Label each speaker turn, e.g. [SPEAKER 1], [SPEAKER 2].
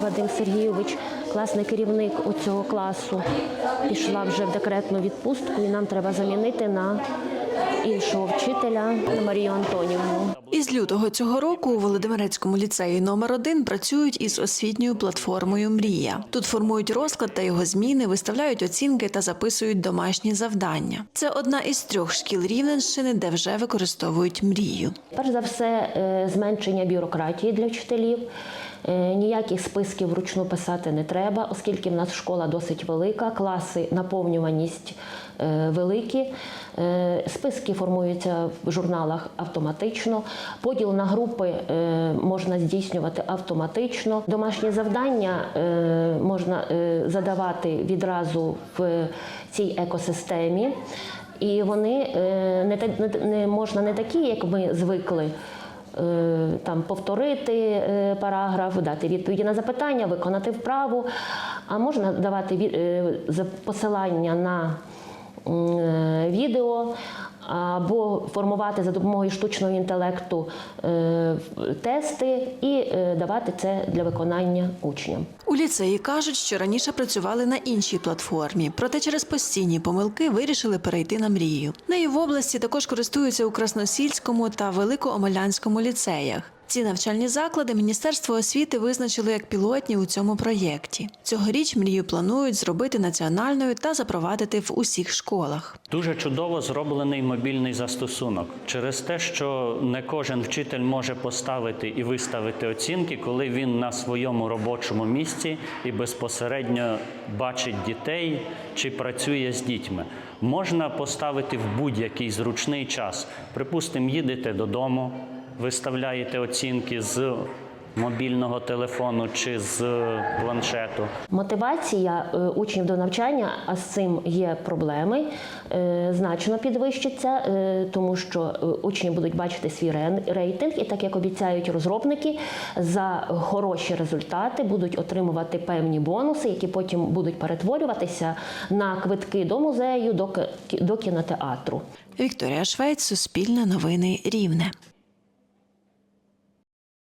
[SPEAKER 1] Вадим Сергійович, класний керівник у цього класу, пішла вже в декретну відпустку, і нам треба замінити на іншого вчителя Марію Антонівну.
[SPEAKER 2] Із лютого цього року у Володимирецькому ліцеї номер 1 працюють із освітньою платформою Мрія. Тут формують розклад та його зміни, виставляють оцінки та записують домашні завдання. Це одна із трьох шкіл Рівненщини, де вже використовують мрію.
[SPEAKER 1] Перш за все, е, зменшення бюрократії для вчителів. Е, Ніяких списків вручну писати не треба, оскільки в нас школа досить велика, класи, наповнюваність е, великі. Е, Списки формуються в журналах автоматично. Поділ на групи можна здійснювати автоматично. Домашні завдання можна задавати відразу в цій екосистемі. І вони не, не можна не такі, як ми звикли. Е, Там повторити е, параграф, дати відповіді на запитання, виконати вправу. А можна давати е, посилання на відео або формувати за допомогою штучного інтелекту е, тести і е, давати це для виконання учням.
[SPEAKER 2] У ліцеї кажуть, що раніше працювали на іншій платформі, проте через постійні помилки вирішили перейти на мрію. Нею в області також користуються у Красносільському та Великоомелянському ліцеях. Ці навчальні заклади Міністерство освіти визначило як пілотні у цьому проєкті. Цьогоріч мрію планують зробити національною та запровадити в усіх школах.
[SPEAKER 3] Дуже чудово зроблений мобільний застосунок через те, що не кожен вчитель може поставити і виставити оцінки, коли він на своєму робочому місці і безпосередньо бачить дітей чи працює з дітьми. Можна поставити в будь-який зручний час. Припустимо, їдете додому, виставляєте оцінки з мобільного телефону чи з планшету.
[SPEAKER 1] Мотивація е, учнів до навчання, а з цим є проблеми, е, значно підвищиться, е, тому що е, учні будуть бачити свій рейтинг, і так як обіцяють розробники, за хороші результати будуть отримувати певні бонуси, які потім будуть перетворюватися на квитки до музею, до кінотеатру.
[SPEAKER 2] Вікторія Швець, Суспільне новини Рівне.